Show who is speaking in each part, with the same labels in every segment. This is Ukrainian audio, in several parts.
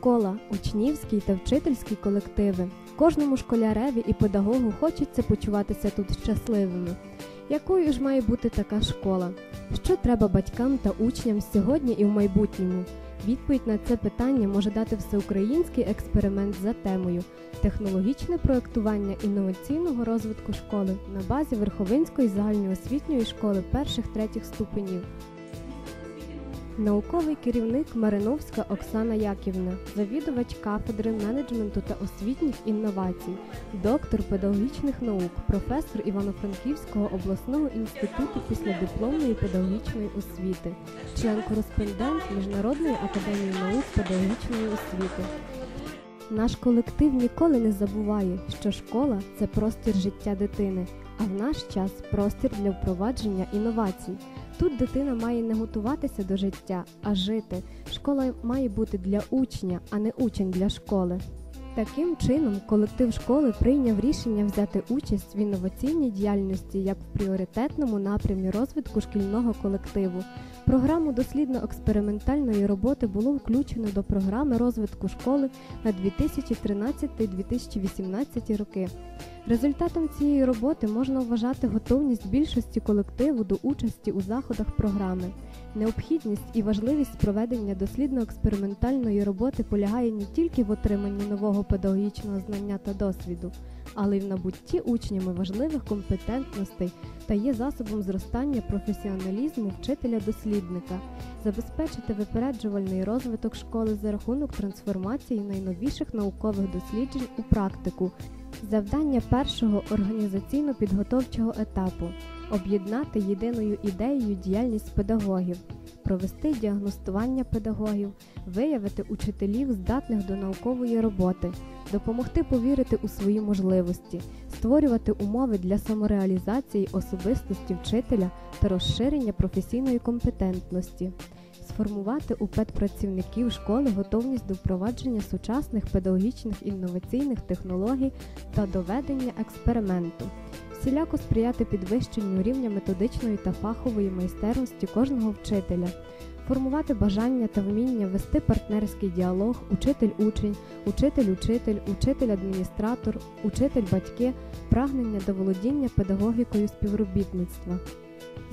Speaker 1: Школа, учнівський та вчительський колективи. Кожному школяреві і педагогу хочеться почуватися тут щасливими. Якою ж має бути така школа? Що треба батькам та учням сьогодні і в майбутньому? Відповідь на це питання може дати всеукраїнський експеримент за темою Технологічне проектування інноваційного розвитку школи на базі Верховинської загальноосвітньої школи перших третіх ступенів. Науковий керівник Мариновська Оксана Яківна, завідувач кафедри менеджменту та освітніх інновацій, доктор педагогічних наук, професор Івано-Франківського обласного інституту післядипломної педагогічної освіти, член-кореспондент Міжнародної академії наук педагогічної освіти. Наш колектив ніколи не забуває, що школа це простір життя дитини, а в наш час простір для впровадження інновацій. Тут дитина має не готуватися до життя, а жити. Школа має бути для учня, а не учень для школи. Таким чином, колектив школи прийняв рішення взяти участь в інноваційній діяльності як в пріоритетному напрямі розвитку шкільного колективу. Програму дослідно-експериментальної роботи було включено до програми розвитку школи на 2013-2018 роки. Результатом цієї роботи можна вважати готовність більшості колективу до участі у заходах програми. Необхідність і важливість проведення дослідно-експериментальної роботи полягає не тільки в отриманні нового педагогічного знання та досвіду, але й в набутті учнями важливих компетентностей та є засобом зростання професіоналізму вчителя-дослідника, забезпечити випереджувальний розвиток школи за рахунок трансформації найновіших наукових досліджень у практику. Завдання першого організаційно-підготовчого етапу об'єднати єдиною ідеєю діяльність педагогів, провести діагностування педагогів, виявити учителів, здатних до наукової роботи, допомогти повірити у свої можливості, створювати умови для самореалізації особистості вчителя та розширення професійної компетентності. Сформувати у педпрацівників школи готовність до впровадження сучасних педагогічних інноваційних технологій та доведення експерименту, всіляко сприяти підвищенню рівня методичної та фахової майстерності кожного вчителя, формувати бажання та вміння вести партнерський діалог, учитель-учень, учитель-учитель, учитель-адміністратор, учитель-батьки, прагнення до володіння педагогікою співробітництва.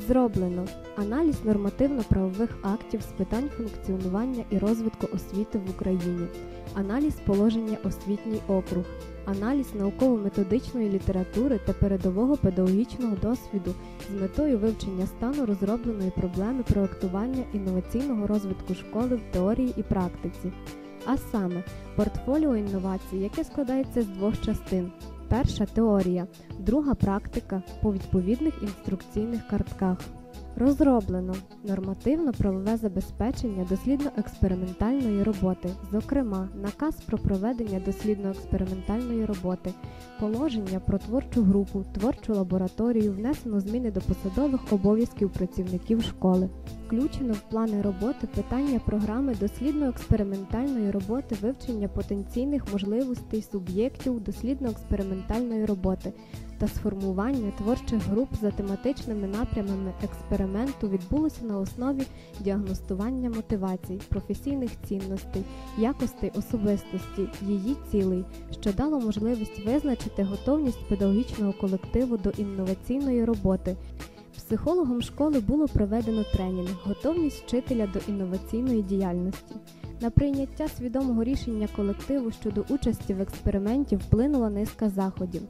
Speaker 1: Зроблено. Аналіз нормативно-правових актів з питань функціонування і розвитку освіти в Україні, аналіз положення освітній округ, аналіз науково-методичної літератури та передового педагогічного досвіду з метою вивчення стану розробленої проблеми проектування інноваційного розвитку школи в теорії і практиці, а саме портфоліо інновацій, яке складається з двох частин. Перша теорія, друга практика по відповідних інструкційних картках. Розроблено нормативно-правове забезпечення дослідно-експериментальної роботи, зокрема, наказ про проведення дослідно-експериментальної роботи, положення про творчу групу, творчу лабораторію, внесено зміни до посадових обов'язків працівників школи. Включено в плани роботи питання програми дослідно-експериментальної роботи вивчення потенційних можливостей суб'єктів дослідно-експериментальної роботи та сформування творчих груп за тематичними напрямами експерименту відбулося на основі діагностування мотивацій, професійних цінностей, якостей особистості, її цілей, що дало можливість визначити готовність педагогічного колективу до інноваційної роботи. Психологом школи було проведено тренінг Готовність вчителя до інноваційної діяльності. На прийняття свідомого рішення колективу щодо участі в експерименті вплинула низка заходів.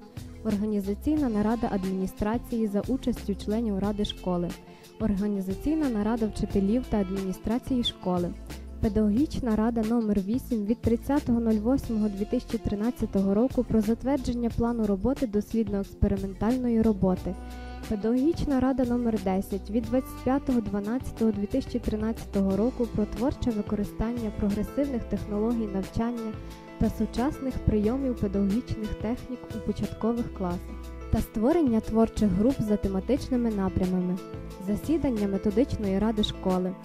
Speaker 1: Організаційна нарада адміністрації за участю членів ради школи, організаційна нарада вчителів та адміністрації школи, педагогічна рада номер 8 від 30.08.2013 року про затвердження плану роботи дослідно-експериментальної роботи. Педагогічна рада номер 10 від 25.12.2013 року про творче використання прогресивних технологій навчання та сучасних прийомів педагогічних технік у початкових класах та створення творчих груп за тематичними напрямами, засідання методичної ради школи.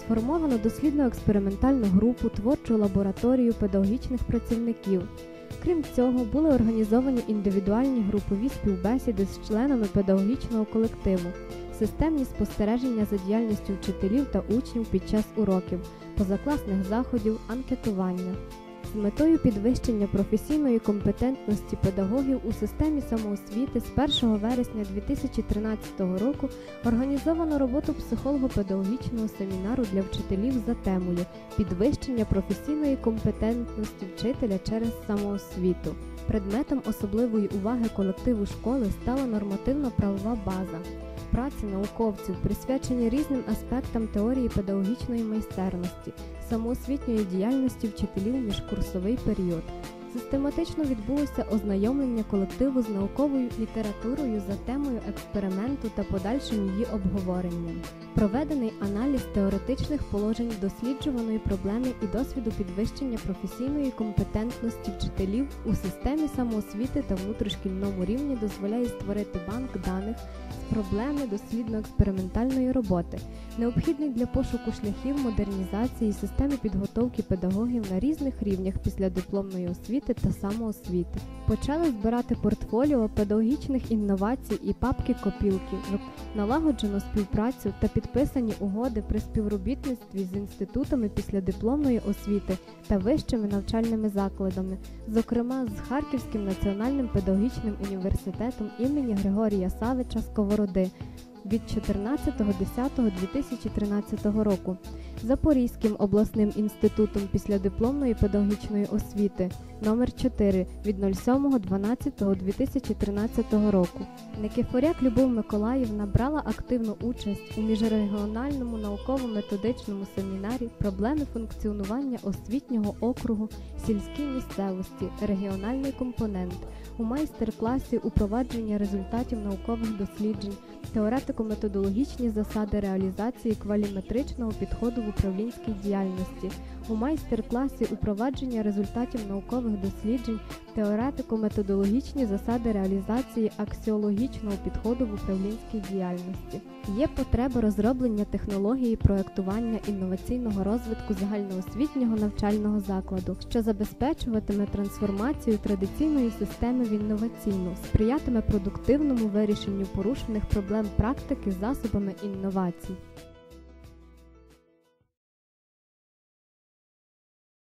Speaker 1: Сформовано дослідно-експериментальну групу, творчу лабораторію педагогічних працівників. Крім цього, були організовані індивідуальні групові співбесіди з членами педагогічного колективу, системні спостереження за діяльністю вчителів та учнів під час уроків, позакласних заходів, анкетування. З метою підвищення професійної компетентності педагогів у системі самоосвіти з 1 вересня 2013 року організовано роботу психолого-педагогічного семінару для вчителів за темою підвищення професійної компетентності вчителя через самоосвіту. Предметом особливої уваги колективу школи стала нормативно-правова база. Праці науковців присвячені різним аспектам теорії педагогічної майстерності, самоосвітньої діяльності вчителів міжкурсовий період. Систематично відбулося ознайомлення колективу з науковою літературою за темою експерименту та подальшим її обговоренням. Проведений аналіз теоретичних положень досліджуваної проблеми і досвіду підвищення професійної компетентності вчителів у системі самоосвіти та внутрішкільному рівні дозволяє створити банк даних з проблеми дослідно-експериментальної роботи, необхідний для пошуку шляхів модернізації системи підготовки педагогів на різних рівнях післядипломної освіти та самоосвіти. Почали збирати портфоліо педагогічних інновацій і папки копілки, налагоджено співпрацю та підписані угоди при співробітництві з інститутами післядипломної освіти та вищими навчальними закладами, зокрема з Харківським національним педагогічним університетом імені Григорія Савича Сковороди від 14.10.2013 року, Запорізьким обласним інститутом післядипломної педагогічної освіти номер 4 від 07.12.2013 року. Никифоряк Любов Миколаївна брала активну участь у міжрегіональному науково-методичному семінарі Проблеми функціонування освітнього округу сільській місцевості, регіональний компонент у майстер-класі упровадження результатів наукових досліджень, теоретико-методологічні засади реалізації кваліметричного підходу в управлінській діяльності, у майстер-класі упровадження результатів наукових досліджень, теоретико-методологічні засади реалізації аксіологічного підходу в управлінській діяльності. Є потреба розроблення технології проектування інноваційного розвитку загальноосвітнього навчального закладу, що забезпечуватиме трансформацію традиційної системи в інноваційну, сприятиме продуктивному вирішенню порушених проблем практики засобами інновацій.